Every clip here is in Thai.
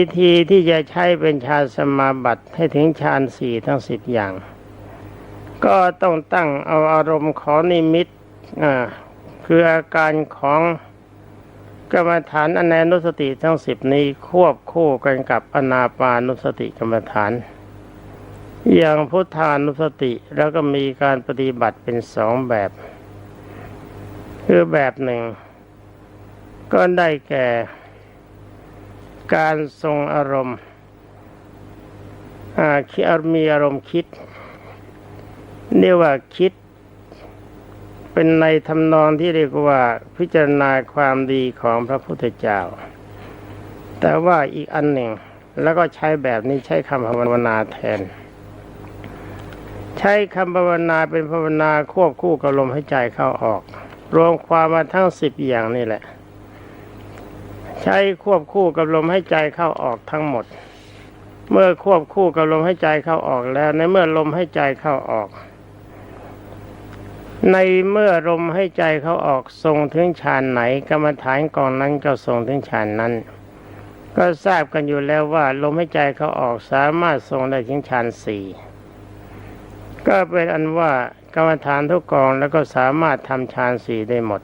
วิธีที่จะใช้เป็นฌานสมาบัติให้ถึงฌานสี่ทั้งสิบอย่าง ก็ต้องตั้งเอาอารมณ์ของนิมิตอ่าคืออาการของกรรมฐานอนันุสติทั้งสิบนี้ควบคู่กันกับอนาปานุสติกรรมฐาน อย่างพุทธานุสติแล้วก็มีการปฏิบัติเป็นสองแบบ คือแบบหนึ่ง ก็ได้แก่ การทรงอารมณ์คิดมีอารมณ์คิดเรียกว่าคิด เป็นในทำนองที่เรียกว่าพิจารณาความดีของพระพุทธเจ้า แต่ว่าอีกอันหนึ่งแล้วก็ใช้แบบนี้ใช้คำภาวนาแทน ใช้คำภาวนาเป็นภาวนาควบคู่กับลมหายใจเข้าออก รวมความมาทั้งสิบอย่างนี่แหละ ใช้ควบคู่กับลมใหายใจเข้าออกทั้งหมด เมื่อควบคู่กับลมใหายใจเข้าออกแล้ว ในเมื่อลมใหายใจเข้าออก ในเมื่อลมใหายใจเข้าออกทรงถึงฌานไหน กรรมฐานกองนั้นก็ทรงถึงฌานนั้น ก็ทราบกันอยู่แล้วว่า ลมใหายใจเข้าออกสามารถทรงได้ถึงฌานสี่ก็เป็นอันว่ากรรมฐานทุกกองแล้วก็สามารถทำฌานสี่ได้หมด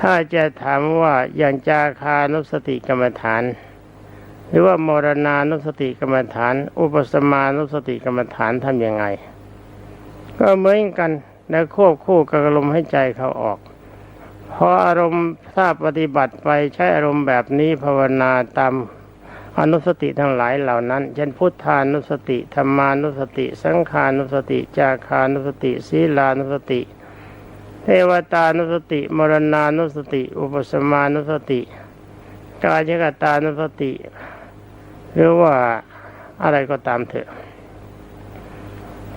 ถ้าจะถามว่าอย่างจาคานุสติกรรมฐาน หรือว่ามรณานุสติกรรมฐาน อุปสมานุสติกรรมฐานทำยังไง ก็เหมือนกันและควบคู่กับลมให้ใจเขาออกพออารมณ์ถ้าปฏิบัติไปใช้อารมณ์แบบนี้ภาวนาตามอนุสติทั้งหลายเหล่านั้น เช่นพุทธานุสติธรรมานุสติ สังขานุสติ จาคานุสติ ศีลานุสติ เทวตานุสติ มรณานุสติ อุปสมานุสติ กายกตานุสติ หรือว่าอะไรก็ตามเถอะ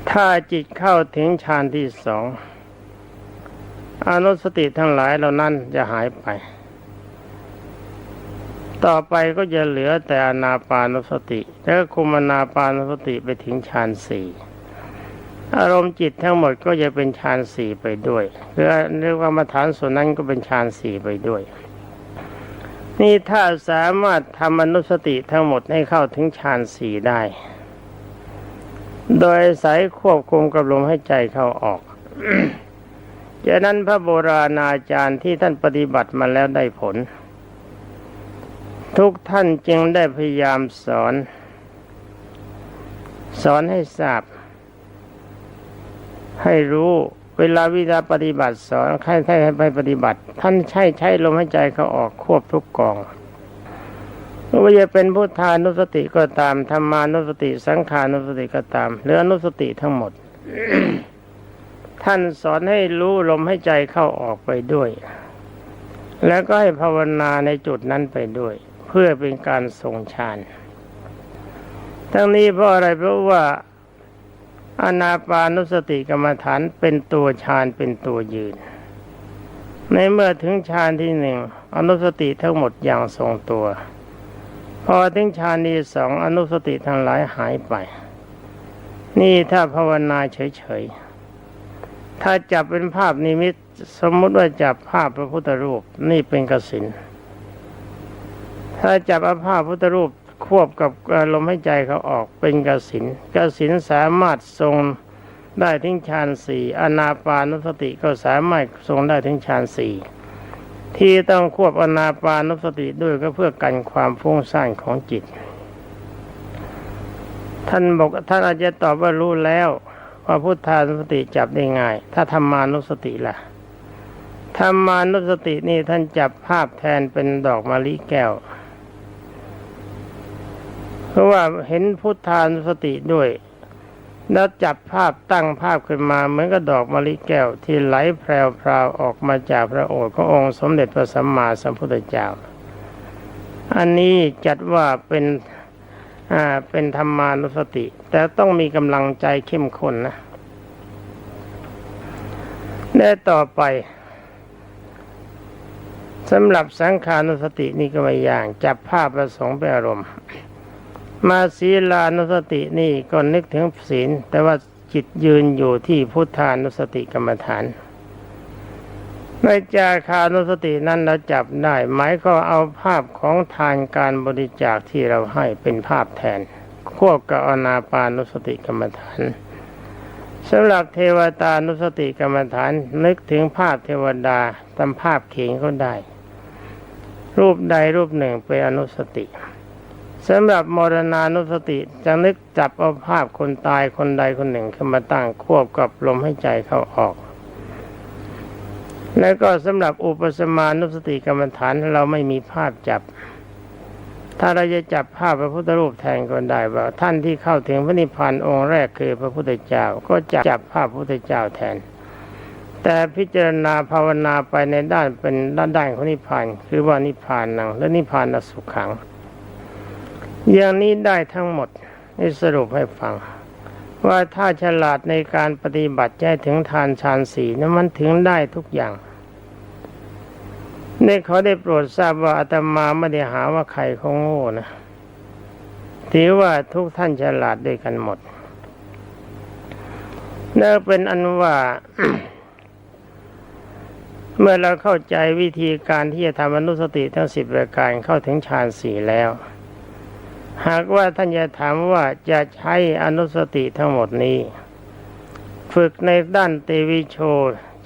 ถ้าจิตเข้าถึงฌานที่สองอนุสติทั้งหลายเหล่านั้นจะหายไป ต่อไปก็จะเหลือแต่อนาปานุสติ แล้วคุมอนาปานุสติไปถึงฌานสี่ อารมณ์จิตทั้งหมดก็จะเป็นฌานสี่ไปด้วยคือเรียกว่ากรรมฐานส่วนนั้นก็เป็นฌานสี่ไปด้วย นี่ถ้าสามารถทำอนุสติทั้งหมดให้เข้าถึงฌานสี่ได้ โดยอายควบคุมกับลมให้ใจเข้าออกจากนั้นพระโบราณอาจารย์ที่ท่านปฏิบัติมาแล้วได้ผล ทุกท่านจึงได้พยายามสอน สอนให้ทราบ ให้รู้เวลาวิธีปฏิบัติสอนใครใครให้ไปปฏิบัติ ท่านใช้ใช้ลมหายใจเขาออกควบทุกกองไม่ว่าจะเป็นพุทธานุสติก็ตามธรรมานุสติ สังขานุสติก็ตามหรืออนุสติทั้งหมด ท่านสอนให้รู้ลมให้ใจเข้าออกไปด้วย แล้วก็ให้ภาวนาในจุดนั้นไปด้วย เพื่อเป็นการทรงฌานทั้งนี้เพราะอะไรเพราะว่า อนาปานุสติกรรมฐานเป็นตัวฌานเป็นตัวยืน ในเมื่อถึงฌานที่หนึ่งอนุสติทั้งหมดอย่างทรงตัว พอถึงฌานที่สองอนุสติทั้งหลายหายไป นี่ถ้าภาวนาเฉยๆ ถ้าจับเป็นภาพนิมิตสมมติว่าจับภาพพระพุทธรูปนี่เป็นกสินถ้าจับอาภาพพุทธรูป ควบกับลมหายใจเขาออกเป็นกสินกสินสามารถทรงได้ถึงฌานสี่อนาปานุสติก็สามารถทรงได้ถึงฌานสี่ที่ต้องควบอนาปานุสติด้วยก็เพื่อกันความฟุ้งซ่านของจิต ท่านบอกท่านอาจจะตอบว่ารู้แล้วว่าพุทธานุสติจับได้ง่าย ถ้าธรรมานุสติล่ะธรรมานุสตินี่ท่านจับภาพแทนเป็นดอกมะลิแก้ว ราะว่าเห็นพุทธานุสติด้วย แล้วจับภาพตั้งภาพขึ้นมาเหมือนกับดอกมะลิแก้วที่ไหลแพรวๆออกมาจากพระโอษฐ์ขององค์สมเด็จพระสัมมาสัมพุทธเจ้า อันนี้จัดว่าเป็นอ่าเป็นธรรมานุสติ แต่ต้องมีกำลังใจเข้มข้นนะและต่อไปสำหรับสังขานุสตินี่ก็ไม่อย่าง จับภาพประสงค์เป็นอารมณ์ มาศีลานุสตินี่ก็นึกถึงศีล แต่ว่าจิตยืนอยู่ที่พุทธานุสติกรรมฐาน ในจาคานุสตินั้นเราจับได้หมายก็เอาภาพของทานการบริจาคที่เราให้เป็นภาพแทน ควบกับอนาปานุสติกรรมฐานสำหรับเทวตานุสติกรรมฐานนึกถึงภาพเทวดาตามภาพเขียงก็ได้ รูปใดรูปหนึ่งเป็นอนุสติ สำหรับมรณานุสติจะนึกจับเอาภาพคนตายคนใดคนหนึ่งขึ้นมาตั้งควบกับลมให้ใจเข้าออก แล้วก็สำหรับอุปสมานุสติกรรมฐานเราไม่มีภาพจับ ถ้าเราจะจับภาพพระพุทธรูปแทนก็ได้ว่าท่านที่เข้าถึงพระนิพพานองค์แรกคือพระพุทธเจ้าก็จะจับภาพพระพุทธเจ้าแทน แต่พิจารณาภาวนาไปในด้านเป็นด้านด้านของนิพพานคือว่านิพพานนังและนิพพานสุขขัง อย่างนี้ได้ทั้งหมดนี่สรุปให้ฟัง ว่าถ้าฉลาดในการปฏิบัติใจถึงทานฌานสีนั้นมันถึงได้ทุกอย่างในเขาได้โปรดทราบว่าอาตมาไม่ได้หาว่าใครเขาโง่นะถือว่าทุกท่านฉลาดด้วยกันหมดนั่นเป็นอันว่า เมื่อเราเข้าใจวิธีการที่จะทำอนุสติทั้งสิบรายการเข้าถึงฌานสี่แล้ว หากว่าท่านจะถามว่าจะใช้อนุสติทั้งหมดนี้ ฝึกในด้านเตวิโช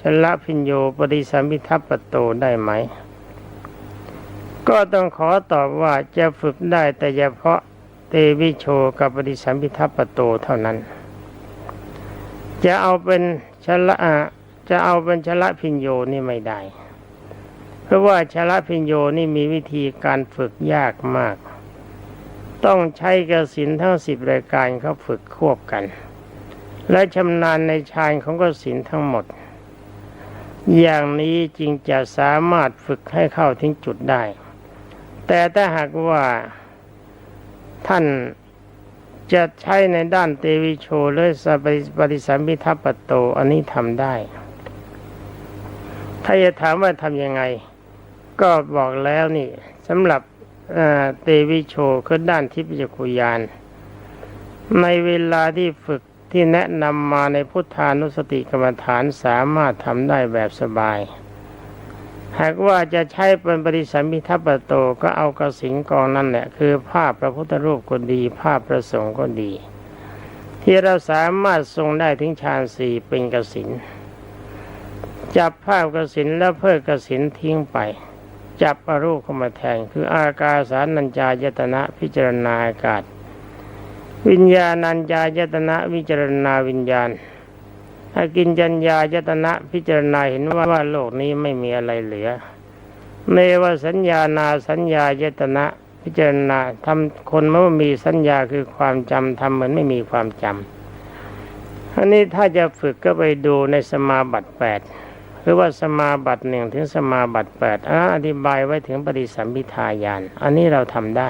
ชละพิญโยปริสัมพิทัปปโตได้ไหม ก็ต้องขอตอบว่าจะฝึกได้แต่เฉพาะเตวิโชกับปริสัมพิทัปปโตเท่านั้น จะเอาเป็นชละจะเอาเป็นชละพิญโยนี่ไม่ได้ เพราะว่าชละพิญโยนี่มีวิธีการฝึกยากมาก ต้องใช้กสินทั้งสิบรายการเขาฝึกควบกัน และชำนาญในฌานของกสินทั้งหมด อย่างนี้จึงจะสามารถฝึกให้เข้าถึงจุดได้ แต่ถ้าหากว่าท่านจะใช้ในด้านเตวิโชหรือสปฏิสัมพิทัปปโตอันนี้ทำได้ ถ้าจะถามว่าทำยังไง ก็บอกแล้วนี่สำหรับ เตวิโชคือด้านทิพยคุยาน ในเวลาที่ฝึกที่แนะนำมาในพุทธานุสติกรรมฐานสามารถทำได้แบบสบาย หากว่าจะใช้เป็นปฏิสัมพิทัปโตก็เอากระสิงกองนั่นแหละ คือภาพพระพุทธรูปก็ดี ภาพพระสงฆ์ก็ดี ที่เราสามารถทรงได้ถึงฌานสี่เป็นกสินจับภาพกสินแล้วเพิกกสินทิ้งไป จับอรูปเข้ามาแทนคืออากาสานัญจายตนะพิจารณาอากาศ วิญญาณัญญายตนะวิจารณาวิญญาณอากินจัญญายตนะพิจารณาเห็นว่าว่าโลกนี้ไม่มีอะไรเหลือเมวสัญญานาสัญญายตนะพิจารณาทำคนเมื่อมีสัญญาคือความจำทำเหมือนไม่มีความจำอันนี้ถ้าจะฝึกก็ไปดูในสมาบัติแปด หรือว่าสมาบัติหนึ่งถึงสมาบัติแปดออธิบายไว้ถึงปฏิสัมพิทายาน อันนี้เราทำได้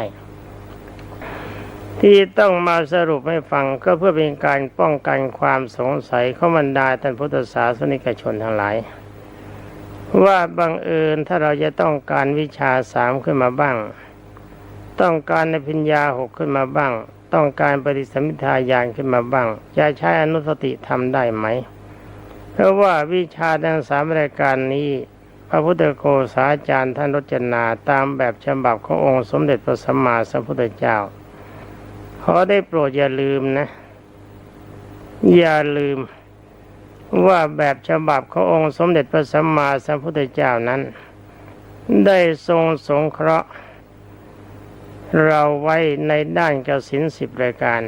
ที่ต้องมาสรุปให้ฟังก็เพื่อเป็นการป้องกันความสงสัยข้บรรดาท่านพุทธศาสนิกชนทั้งหลาย ว่าบังเอิญถ้าเราจะต้องการวิชาสามขึ้นมาบ้าง ต้องการในพิญญาหกขึ้นมาบ้าง ต้องการปฏิสัมพิทายานขึ้นมาบ้าง จะใช้อนุสติทำได้ไหม ราะว่าวิชาทั้งสามรายการนี้ พระพุทธโกษาจารย์ท่านรจนาตามแบบฉบับขององค์สมเด็จพระสัมมาสัมพุทธเจ้าขอได้โปรดอย่าลืมนะ อย่าลืมว่าแบบฉบับขององค์สมเด็จพระสัมมาสัมพุทธเจ้านั้น ได้ทรงสงเคราะห์ เราไว้ในด้านกสินสิบรายการ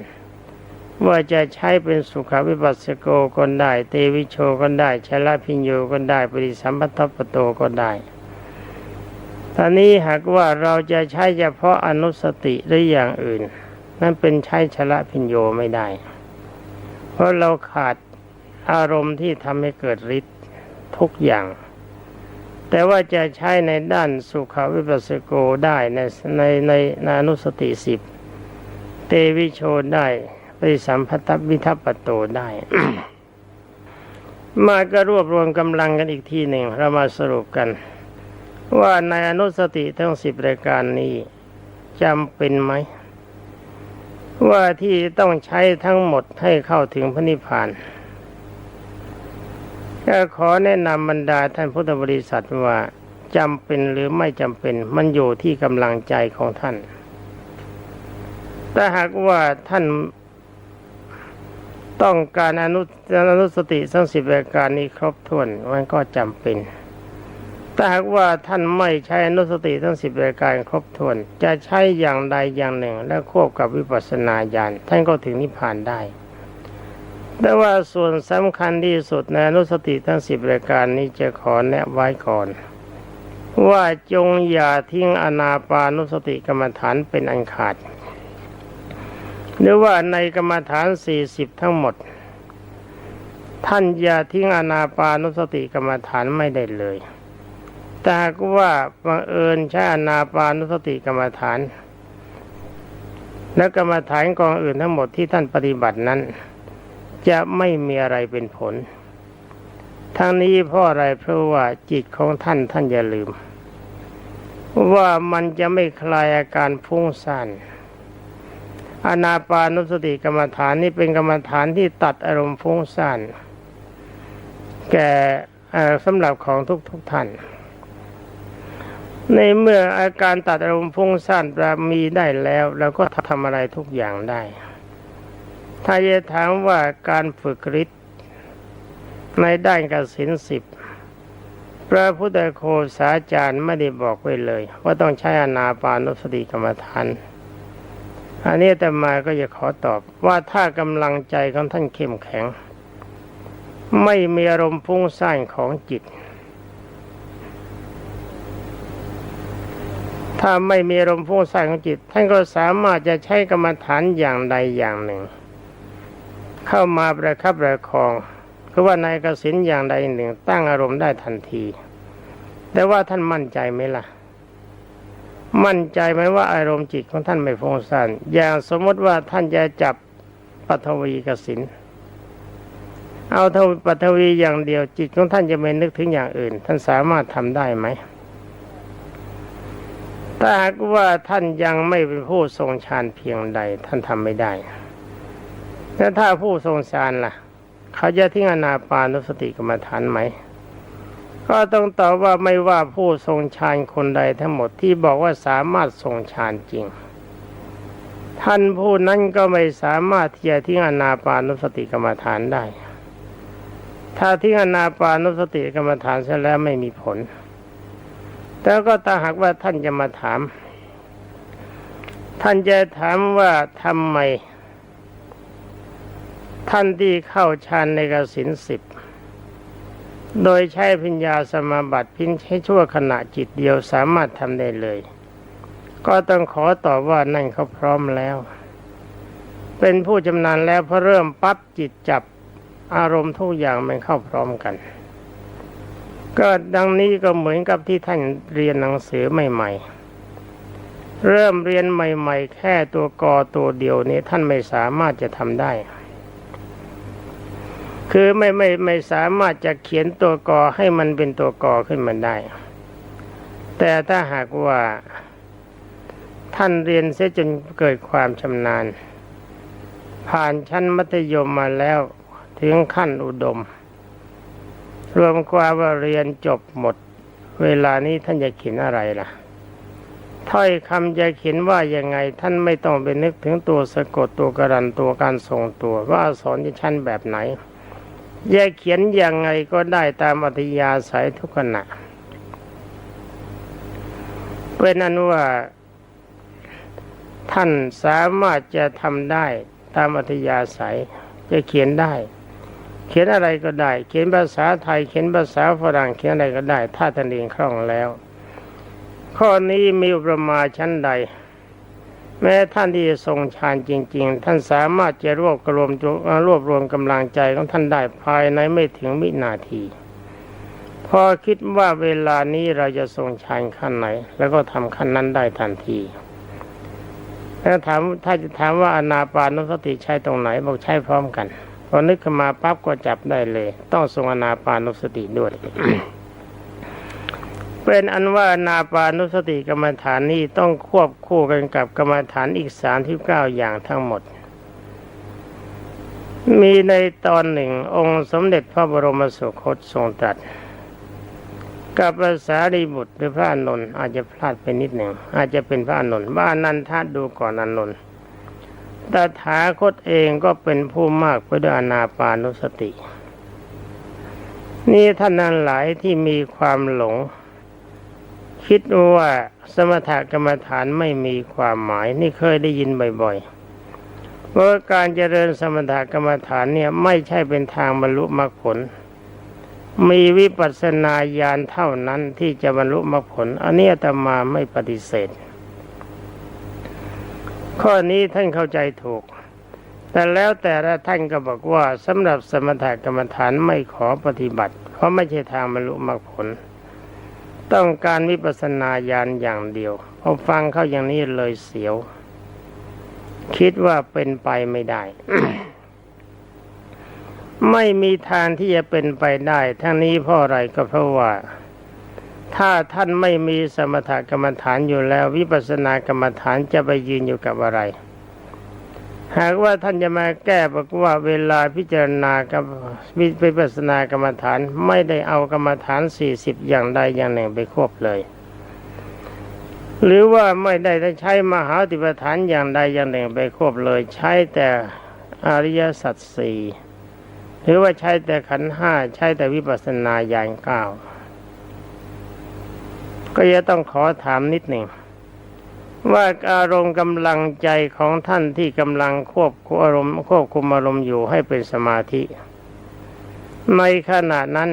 ว่าจะใช้เป็นสุขวิปัสสโกก็ได้ เตวิโชก็ได้ชลพิญโยก็ได้ ปริสัมพัทธปโตก็ได้ตอนนี้หากว่าเราจะใช้เฉพาะอนุสติหรืออย่างอื่น นั่นเป็นใช้ชละพิญโยไม่ได้ เพราะเราขาดอารมณ์ที่ทำให้เกิดฤทธิ์ทุกอย่าง แต่ว่าจะใช้ในด้านสุขวิปัสสโกได้ในในในในอนุสติสิบเตวิโชได้ ปริสัมพัทวิทัปปโตได้มาก็รวบรวมกำลังกันอีกทีหนึ่งเรามาสรุปกัน ว่าในอนุสติทั้งสิบรายการนี้จำเป็นไหม ว่าที่ต้องใช้ทั้งหมดให้เข้าถึงพระนิพพานก็ขอแนะนำบรรดาท่านพุทธบริษัทว่าจำเป็นหรือไม่จำเป็น มันอยู่ที่กำลังใจของท่าน แต่หากว่าท่าน ต้องการอนุอนุสติสังสิบรายการนี้ครบถ้วนมันก็จำเป็นแต่หากว่าท่านไม่ใช้อนุสติทั้งสิบรายการครบถ้วน จะใช้อย่างใดอย่างหนึ่ง และควบกับวิปัสสนาญาณท่านก็ถึงนิพพานได้ แต่ว่าส่วนสำคัญที่สุดในอนุสติทั้งสิบรายการนี้จะขอแนะไว้ก่อนว่าจงอย่าทิ้งอนาปานุสติกรรมฐานเป็นอันขาด หรือว่าในกรรมฐานสี่สิบทั้งหมด ท่านอย่าทิ้งอนาปานุสติกรรมฐานไม่ได้เลยแต่หากว่าบังเอิญใช้อนาปานุสติกรรมฐาน และกรรมฐานกองอื่นทั้งหมดที่ท่านปฏิบัตินั้น จะไม่มีอะไรเป็นผลทั้งนี้เพราะอะไรเพราะว่าจิตของท่านท่านอย่าลืม ว่ามันจะไม่คลายอาการฟุ้งซ่าน อนาปานุสติกรรมฐานนี่เป็นกรรมฐานที่ตัดอารมณ์ฟุ้งซ่านแก่สำหรับของทุกทุกท่าน ในเมื่ออาการตัดอารมณ์ฟุ้งซ่านมีได้แล้วเราก็ทำอะไรทุกอย่างได้ ถ้าจะถามว่าการฝึกฤทธิ์ในด้านกสินสิบพระพุทธโคสาจารย์ไม่ได้บอกไว้เลย ว่าต้องใช้อนาปานุสติกรรมฐาน อันนี้แต่มาก็จะขอตอบว่าถ้ากำลังใจของท่านเข้มแข็ง ไม่มีอารมณ์ฟุ้งซ่านของจิต ถ้าไม่มีอารมณ์ฟุ้งซ่านของจิต ท่านก็สามารถจะใช้กรรมฐานอย่างใดอย่างหนึ่ง เข้ามาประคับประคองคือว่าในกสินอย่างใดหนึ่ง ตั้งอารมณ์ได้ทันที แต่ว่าท่านมั่นใจไหมล่ะ มั่นใจไหมว่าอารมณ์จิตของท่านไม่ฟุ้งซ่านอย่างสมมติว่าท่านจะจับปัทวีกสินเอาทวีปัทวีอย่างเดียวจิตของท่านจะไม่นึกถึงอย่างอื่น ท่านสามารถทำได้ไหมถ้าหากว่าท่านยังไม่เป็นผู้ทรงฌานเพียงใด ท่านทำไม่ได้แต่ถ้าผู้ทรงฌานล่ะ เขาจะทิ้งอนาปานุสติกรรมฐานไหม ก็ต้องตอบว่าไม่ว่าผู้ทรงฌานคนใดทั้งหมดที่บอกว่าสามารถทรงฌานจริง ท่านผู้นั้นก็ไม่สามารถที่จะทิ้งอนาปานุสติกรรมฐานได้ ถ้าทิ้งอนาปานุสติกรรมฐานเสร็จแล้วไม่มีผลแต่ก็ถ้าหากว่าท่านจะมาถาม ท่านจะถามว่าทำไม ท่านที่เข้าฌานในกสินสิบ โดยใช้พิญญาสมาบัติพินใช้ชั่วขณะจิตเดียวสามารถทำได้เลย ก็ต้องขอตอบว่านั่นเขาพร้อมแล้ว เป็นผู้จำนานแล้วพอเริ่มปั๊บจิตจับอารมณ์ทุกอย่างมันเข้าพร้อมกัน ก็ดังนี้ก็เหมือนกับที่ท่านเรียนหนังสือใหม่ ๆ เริ่มเรียนใหม่ ๆ แค่ตัวกอตัวเดียวนี้ท่านไม่สามารถจะทำได้ คือไม่ไม่ไม่สามารถจะเขียนตัวกอให้มันเป็นตัวกอขึ้นมาได้ แต่ถ้าหากว่า ท่านเรียนเสียจนเกิดความชำนาญ ผ่านชั้นมัธยมมาแล้วถึงขั้นอุดม รวมความว่าเรียนจบหมด เวลานี้ท่านจะเขียนอะไรล่ะถ้อยคำจะเขียนว่ายังไงท่านไม่ต้องไปนึกถึงตัวสะกดตัวกรันตัวการทรงตัวว่าสอักษรจะชั้นแบบไหน แยกเขียนยังไงก็ได้ตามอัธยาศัยทุกขณะ เป็นนั้นว่าท่านสามารถจะทำได้ตามอัธยาศัย จะเขียนได้ เขียนอะไรก็ได้ เขียนภาษาไทย เขียนภาษาฝรั่งเขียนอะไรก็ได้ ถ้าท่านเรียนคล่องแล้ว ข้อนี้มีอุปมาชั้นใด แม้ท่านที่ทรงฌานจริง ๆ ท่านสามารถจะรวบรวมรวบรวมกำลังใจของท่านได้ภายในไม่ถึงวินาที พอคิดว่าเวลานี้เราจะทรงฌานขั้นไหน แล้วก็ทำขั้นนั้นได้ทันทีแล้วถามถ้าจะถามว่าอนาปานสติใช้ตรงไหนบอกใช้พร้อมกันพอนึกขึ้นมาปั๊บก็จับได้เลย ต้องทรงอนาปานสติด้วย เป็นอันว่านาปานุสติกรรมฐานนี้ต้องควบคู่กันกับกรรมฐานอีกสามที่เก้าอย่างทั้งหมด มีในตอนหนึ่งองค์สมเด็จพระบรมสุคตทรงตรัสกับภาษารีบุตรหรือพระอานนท์อาจจะพลาดไปนิดหนึ่งอาจจะเป็นพระอานนท์ว่านันทาดูก่อนอนนท์ตถาคตเองก็เป็นผู้มากไปด้วยอนาปานุสติ นี่ท่านนั้นหลายที่มีความหลง คิดว่าสมถกรรมฐานไม่มีความหมายนี่เคยได้ยินบ่อยๆเพราะการเจริญสมถกรรมฐานเนี่ยไม่ใช่เป็นทางบรรลุมรรคผล มีวิปัสสนาญาณเท่านั้นที่จะบรรลุมรรคผล อันนี้อาตมาไม่ปฏิเสธ ข้อนี้ท่านเข้าใจถูก แต่แล้วแต่ละท่านก็บอกว่าสำหรับสมถกรรมฐานไม่ขอปฏิบัติ เพราะไม่ใช่ทางบรรลุมรรคผล ต้องการวิปัสสนาญาณอย่างเดียวพอฟังเข้าอย่างนี้เลยเสียว คิดว่าเป็นไปไม่ได้ ไม่มีทางที่จะเป็นไปได้ ทั้งนี้เพราะอะไรก็เพราะว่า ถ้าท่านไม่มีสมถกรรมฐานอยู่แล้ว วิปัสสนากรรมฐานจะไปยืนอยู่กับอะไร หากว่าท่านจะมาแก้บอกว่าเวลาพิจารณากับวิปัสสนากรรมฐานไม่ได้เอากรรมฐานสี่สิบอย่างใดอย่างหนึ่งไปควบเลย หรือว่าไม่ได้ใช้มหาติปฐานอย่างใดอย่างหนึ่งไปควบเลย ใช้แต่อริยสัจสี่หรือว่าใช้แต่ขันห้าใช้แต่วิปัสสนาญาณเก้าก็จะต้องขอถามนิดหนึ่ง ว่าอารมณ์กำลังใจของท่านที่กำลังควบคุมอารมณ์ควบคุมอารมณ์อยู่ให้เป็นสมาธิ ในขณะนั้น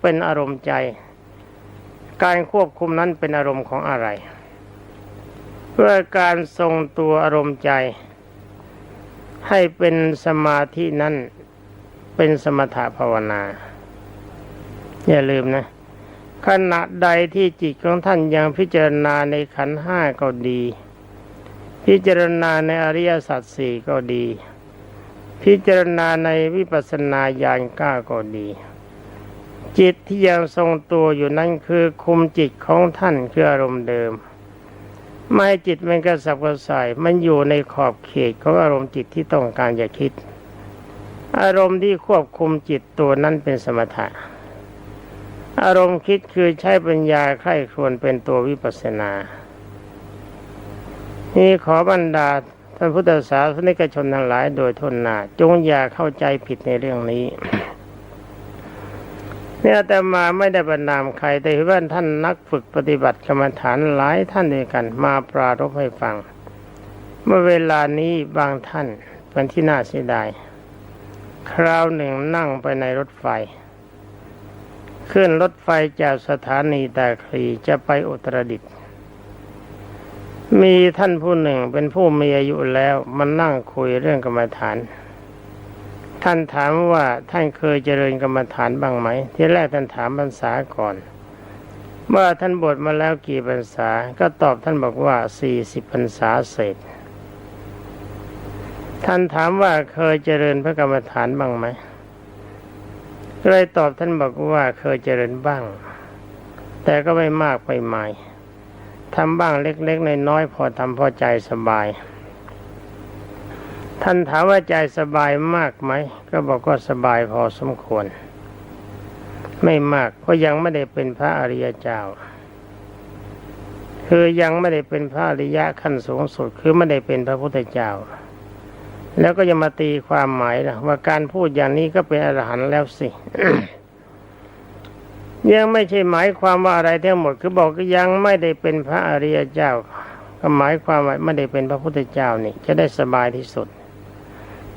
เป็นอารมณ์ใจ การควบคุมนั้นเป็นอารมณ์ของอะไร เพื่อการทรงตัวอารมณ์ใจ ให้เป็นสมาธินั้นเป็นสมถภาวนา อย่าลืมนะ ขณะใดที่จิตของท่านยังพิจารณาในขันห้าก็ดี พิจารณาในอริยสัจสี่ก็ดี พิจารณาในวิปัสสนาญาณก้าก็ดี จิตที่ยังทรงตัวอยู่นั้นคือคุมจิตของท่านคืออารมณ์เดิม ไม่จิตมันกระสับกระส่ายมันอยู่ในขอบเขตของอารมณ์จิตที่ต้องการจะคิด อารมณ์ที่ควบคุมจิตตัวนั้นเป็นสมถะ อารมณ์คิดคือใช้ปัญญาใคร่ควญเป็นตัววิปัสสนา นี่ขอบรรดาท่านพุทธศาสนิกชนทั้งหลายโดยทนหนาจงอย่าเข้าใจผิดในเรื่องนี้เนี่ยแต่มาไม่ได้บรรนามใครแต่เห็นว่าท่านนักฝึกปฏิบัติกรรมฐานหลายท่านด้วยกัน มาปรารบให้ฟัง เมื่อเวลานี้บางท่านเป็นที่น่าเสียดาย คราวหนึ่งนั่งไปในรถไฟ ขึ้นรถไฟจากสถานีตาคลีจะไปอุตรดิตถ์มีท่านผู้หนึ่งเป็นผู้มีอายุแล้วมันนั่งคุยเรื่องกรรมฐาน ท่านถามว่าท่านเคยเจริญกรรมฐานบ้างไหม ที่แรกท่านถามพรรษาก่อนว่าท่านบวชมาแล้วกี่พรรษา ก็ตอบท่านบอกว่าสี่สิบพรรษาเศษ ท่านถามว่าเคยเจริญพระกรรมฐานบ้างไหม เลยตอบท่านบอกว่าเคยเจริญบ้าง แต่ก็ไม่มากไปหมายทำบ้างเล็กๆนน้อยๆพอทำพอใจสบาย ท่านถามว่าใจสบายมากไหม ก็บอกว่าสบายพอสมควร ไม่มากเพราะยังไม่ได้เป็นพระอริยเจ้า คือยังไม่ได้เป็นพระอริยะขั้นสูงสุดคือไม่ได้เป็นพระพุทธเจ้า แล้วก็จะมาตีความหมายนะว่าการพูดอย่างนี้ก็เป็นอรหันต์แล้วสิยังไม่ใช่หมายความว่าอะไรทั้งหมด คือบอกก็ยังไม่ได้เป็นพระอริยเจ้าก็หมายความว่าไม่ได้เป็นพระพุทธเจ้านี่จะได้สบายที่สุด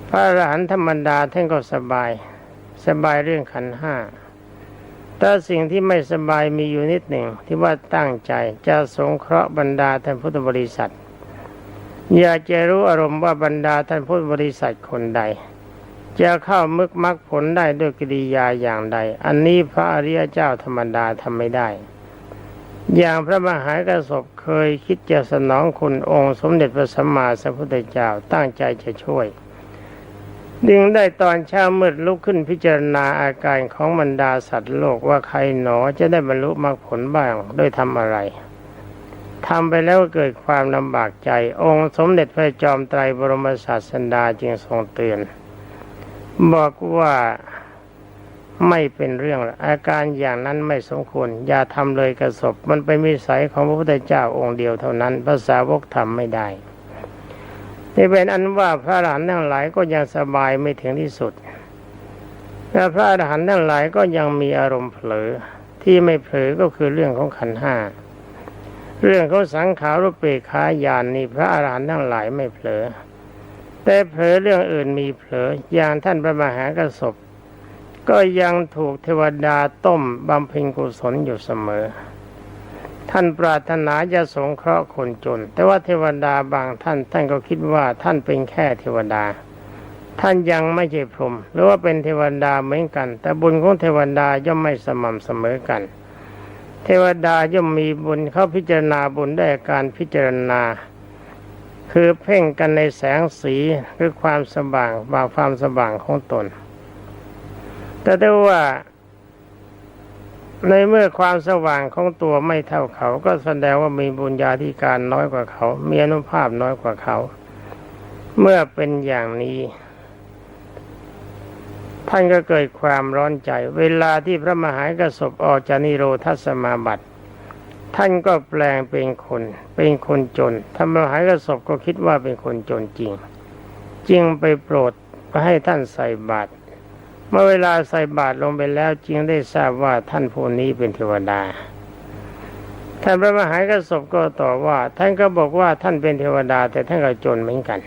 พระอรหันต์ธรรมดาท่านก็สบาย สบายเรื่องขันห้าแต่สิ่งที่ไม่สบายมีอยู่นิดหนึ่งที่ว่าตั้งใจจะสงเคราะห์บรรดาท่านพุทธบริษัท อยากจะรู้อารมณ์ว่าบรรดาท่านพุทธบริษัทคนใด จะเข้ามึกมักผลได้ด้วยกิริยาอย่างใด อันนี้พระอริยเจ้าธรรมดาทำไม่ได้ อย่างพระมหากระสบเคยคิดจะสนองคุณองค์ สมเด็จพระสัมมาสัมพุทธเจ้าตั้งใจจะช่วยดึงได้ตอนเช้ามืดลุกขึ้นพิจารณาอาการของบรรดาสัตว์โลกว่าใครหนอจะได้บรรลุมรรคผลบ้างด้วยทำอะไร ทำไปแล้วเกิดความลำบากใจ องค์สมเด็จพระจอมไตรบรมศาสดาจึงทรงเตือน บอกว่าไม่เป็นเรื่องอาการอย่างนั้นไม่สมควร อย่าทำเลยกระสบมันเป็นวิสัยของพระพุทธเจ้าองค์เดียวเท่านั้นภาษาวกทำไม่ได้นี่เป็นอันว่าพระอรหันต์ทั้งหลายก็ยังสบายไม่ถึงที่สุดและพระอรหันต์ทั้งหลายก็ยังมีอารมณ์เผลอที่ไม่เผลอก็คือเรื่องของขันห้า เรื่องเของสังขารุเปกขายานนี่พระอรหันต์ทั้งหลายไม่เผลอ แต่เผลอเรื่องอื่นมีเผลออย่างท่านพระมหากระสบก็ยังถูกเทวดาต้มบำเพ็ญกุศลอยู่เสมอ ท่านปรารถนาจะสงเคราะห์คนจน แต่ว่าเทวดาบางท่านท่านก็คิดว่าท่านเป็นแค่เทวดา ท่านยังไม่ใช่พรหมหรือว่าเป็นเทวดาเหมือนกัน แต่บุญของเทวดาย่อมไม่สม่ำเสมอกัน เทวดาย่อมมีบุญเขาพิจารณาบุญได้การพิจารณา คือเพ่งกันในแสงสีคือความสว่างบางความสว่างของตน แต่ได้ว่า ในเมื่อความสว่างของตัวไม่เท่าเขา ก็แสดงว่ามีบุญญาธิการน้อยกว่าเขา มีอนุภาพน้อยกว่าเขา เมื่อเป็นอย่างนี้ ท่านก็เกิดความร้อนใจ เวลาที่พระมหากระสบออกจากนิโรธสมาบัติ ท่านก็แปลงเป็นคน เป็นคนจนท่านมหากระสบก็คิดว่าเป็นคนจนจริง จึงไปโปรดก็ให้ท่านใส่บาตรเมื่อเวลาใส่บาตรลงไปแล้วจึงได้ทราบว่าท่านผู้นี้เป็นเทวดาท่านพระมหากระสบก็ตอบว่า ท่านก็บอกว่าท่านเป็นเทวดาแต่ท่านก็จนเหมือนกัน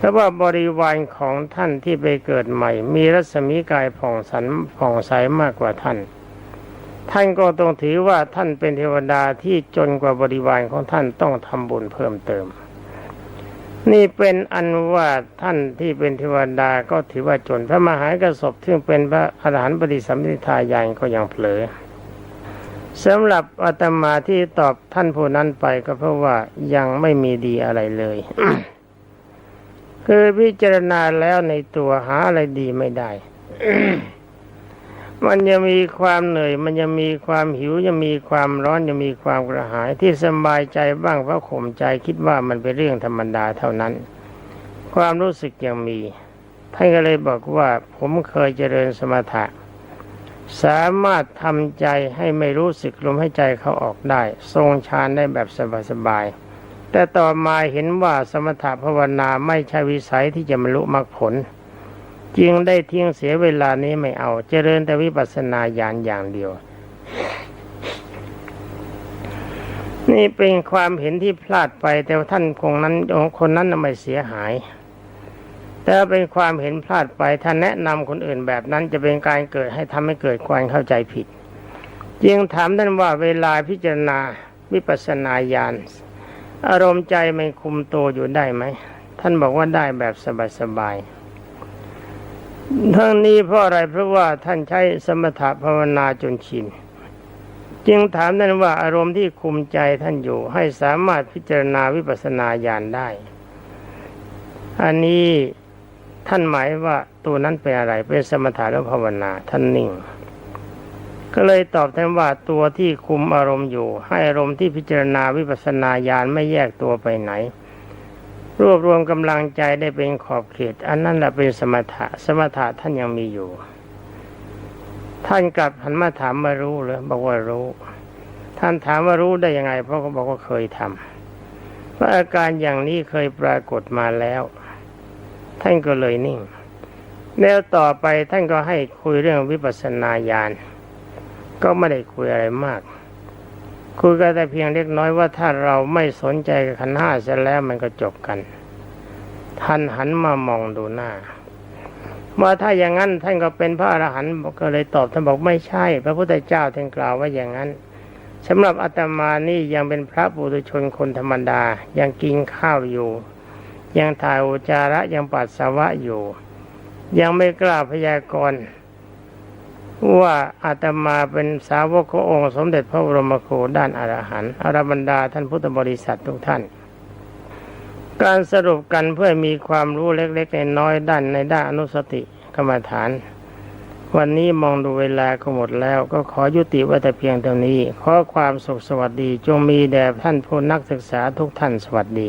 เพราะว่าบริวารของท่านที่ไปเกิดใหม่ มีรัศมีกายผ่องสันผ่องใสมากกว่าท่าน ท่านก็ต้องถือว่าท่านเป็นเทวดาที่จนกว่าบริวารของท่านต้องทำบุญเพิ่มเติม นี่เป็นอันว่าท่านที่เป็นเทวดาก็ถือว่าจนพระมหากระสบซึ่งเป็นพระอรหันต์ปฏิสัมพิทายานก็ยังเผลอสำหรับอาตมาที่ตอบท่านผู้นั้นไปก็เพราะว่ายังไม่มีดีอะไรเลย คือพิจารณาแล้วในตัวหาอะไรดีไม่ได้ มันยังมีความเหนื่อย มันยังมีความหิวยังมีความร้อนยังมีความกระหายที่สบายใจบ้างเพราะข่มใจคิดว่ามันเป็นเรื่องธรรมดาเท่านั้น ความรู้สึกยังมีท่านก็เลยบอกว่าผมเคยเจริญสมถะ สามารถทำใจให้ไม่รู้สึกลมให้ใจเขาออกได้ ทรงฌานได้แบบสบายๆ แต่ต่อมาเห็นว่าสมถภาวนาไม่ใช่วิสัยที่จะบรรลุมรรคผล จึงได้ทิ้งเสียเวลานี้ไม่เอาเจริญแต่วิปัสสนาญาณอย่างเดียว นี่เป็นความเห็นที่พลาดไปแต่ท่านคงนั้นคนนั้นน่ะไม่เสียหาย แต่เป็นความเห็นพลาดไปถ้าแนะนำคนอื่นแบบนั้นจะเป็นการเกิดให้ทำให้เกิดความเข้าใจผิด จึงถามท่านว่าเวลาพิจารณาวิปัสสนาญาณ อารมณ์ใจมันคุมตัวอยู่ได้ไหม ท่านบอกว่าได้แบบสบายๆทั้งนี้เพราะอะไรเพราะว่าท่านใช้สมถะภาวนาจนชินจึงถามท่านว่าอารมณ์ที่คุมใจท่านอยู่ ให้สามารถพิจารณาวิปัสสนาญาณได้ อันนี้ท่านหมายว่าตัวนั้นเป็นอะไรเป็นสมถะหรือภาวนาท่านนิ่ง ก็เลยตอบแทนว่าตัวที่คุมอารมณ์อยู่ ให้อารมณ์ที่พิจารณาวิปัสสนาญาณไม่แยกตัวไปไหน รวบรวมกำลังใจได้เป็นขอบเขต อันนั้นแหละเป็นสมถะสมถะท่านยังมีอยู่ ท่านกลับหันมาถามมารู้เลยบอกว่ารู้ ท่านถามว่ารู้ได้ยังไง เพราะเขาบอกว่าเคยทำว่าอาการอย่างนี้เคยปรากฏมาแล้ว ท่านก็เลยนิ่งแล้วต่อไปท่านก็ให้คุยเรื่องวิปัสสนาญาณ ก็ไม่ได้คุยอะไรมาก คุยกันแต่เพียงเล็กน้อยว่าถ้าเราไม่สนใจกับขันห้าเสร็จแล้วมันก็จบกัน ท่านหันมามองดูหน้าว่าถ้าอย่างนั้นท่านก็เป็นพระอรหันต์ก็เลยตอบท่านบอกไม่ใช่ พระพุทธเจ้าท่านกล่าวว่าอย่างนั้นสำหรับอาตมานี่ยังเป็นพระปุถุชนคนธรรมดายังกินข้าวอยู่ ยังถ่ายอุจจาระยังปัสสาวะอยู่ ยังไม่กล้าพยากรณ์ ว่าอาตมาเป็นสาวกขององค์สมเด็จพระบรมโคด้านอรหันต์อรบรรดาท่านพุทธบริษัททุกท่าน การสรุปกันเพื่อมีความรู้เล็กๆน้อยๆด้านในด้านอนุสติกรรมฐาน วันนี้มองดูเวลาก็หมดแล้ว ก็ขอยุติไว้แต่เพียงเท่านี้ ขอความสุขสวัสดีจงมีแด่ท่านผู้นักศึกษาทุกท่านสวัสดี